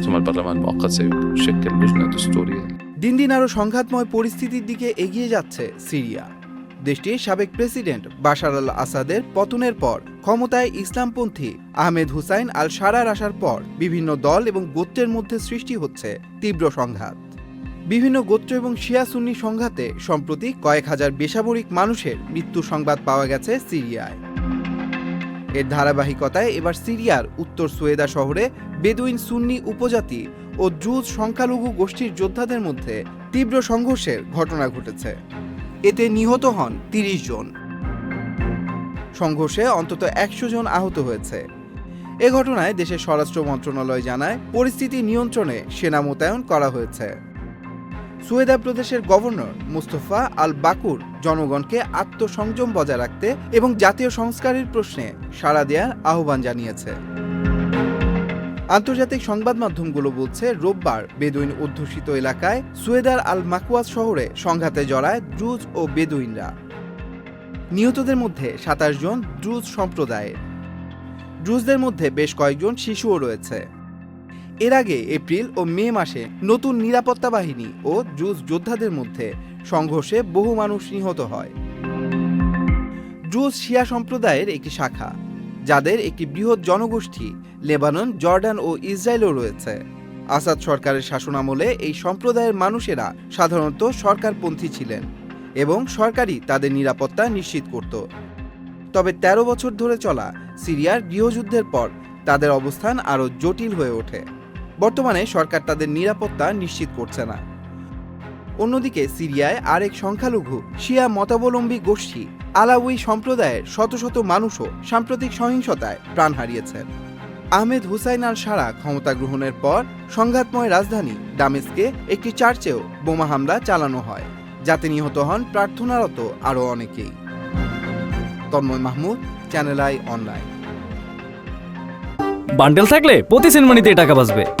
ثم البرلمان المؤقت سيشكل لجنة دستورية দিন দিন আরও সংঘাতময় পরিস্থিতির দিকে এগিয়ে যাচ্ছে সিরিয়া দেশটির সাবেক প্রেসিডেন্ট বাশার আল আসাদের পতনের পর ক্ষমতায় ইসলামপন্থী আহমেদ হুসাইন আল সারার আসার পর বিভিন্ন দল এবং গোত্রের মধ্যে সৃষ্টি হচ্ছে তীব্র সংঘাত বিভিন্ন গোত্র এবং শিয়া সুন্নি সংঘাতে সম্প্রতি কয়েক হাজার বেসামরিক মানুষের মৃত্যু সংবাদ পাওয়া গেছে সিরিয়ায় এর ধারাবাহিকতায় এবার সিরিয়ার উত্তর সুয়েদা শহরে বেদুইন সুন্নি উপজাতি ও জুজ সংখ্যালঘু গোষ্ঠীর যোদ্ধাদের মধ্যে তীব্র সংঘর্ষের ঘটনা ঘটেছে। এতে নিহত হন তিরিশ জন। সংঘর্ষে অন্তত একশো জন আহত হয়েছে। এ ঘটনায় দেশের স্বরাষ্ট্র মন্ত্রণালয় জানায়, পরিস্থিতি নিয়ন্ত্রণে সেনা মোতায়েন করা হয়েছে। সুয়েদা প্রদেশের গভর্নর মুস্তফা আল বাকুর জনগণকে আত্মসংযম বজায় রাখতে এবং জাতীয় সংস্কারের প্রশ্নে সাড়া দেওয়ার আহ্বান জানিয়েছে। আন্তর্জাতিক সংবাদ মাধ্যমগুলো বলছে, রোববার বেদুইন অধ্যুষিত এলাকায় সুয়েদার আল মাকুয়াজ শহরে সংঘাতে জড়ায় দ্রুজ ও বেদুইনরা। নিহতদের মধ্যে সাতাশ জন দ্রুজ সম্প্রদায়ের। দ্রুজদের মধ্যে বেশ কয়েকজন শিশুও রয়েছে। এর আগে এপ্রিল ও মে মাসে নতুন নিরাপত্তা বাহিনী ও দ্রুজ যোদ্ধাদের মধ্যে সংঘর্ষে বহু মানুষ নিহত হয়। জুজ শিয়া সম্প্রদায়ের একটি শাখা, যাদের একটি বৃহৎ জনগোষ্ঠী লেবানন, জর্ডান ও ইসরায়েলও রয়েছে। আসাদ সরকারের শাসনামলে এই সম্প্রদায়ের মানুষেরা সাধারণত সরকারপন্থী ছিলেন এবং সরকারই তাদের নিরাপত্তা নিশ্চিত করত। তবে ১৩ বছর ধরে চলা সিরিয়ার গৃহযুদ্ধের পর তাদের অবস্থান আরও জটিল হয়ে ওঠে। বর্তমানে সরকার তাদের নিরাপত্তা নিশ্চিত করছে না। অন্যদিকে সিরিয়ায় আরেক সংখ্যালঘু শিয়া মতাবলম্বী গোষ্ঠী আলাউই সম্প্রদায়ের শত শত মানুষও সাম্প্রতিক সহিংসতায় প্রাণ হারিয়েছেন। আহমেদ হুসাইন আল সারা ক্ষমতা গ্রহণের পর সংঘাতময় রাজধানী দামেস্কে একটি চার্চেও বোমা হামলা চালানো হয়, যাতে নিহত হন প্রার্থনারত আরও অনেকেই। Tanmoy Mahmud, channel I online. Bundle থাকলে প্রতি সেনমানিতে টাকা বাঁচবে।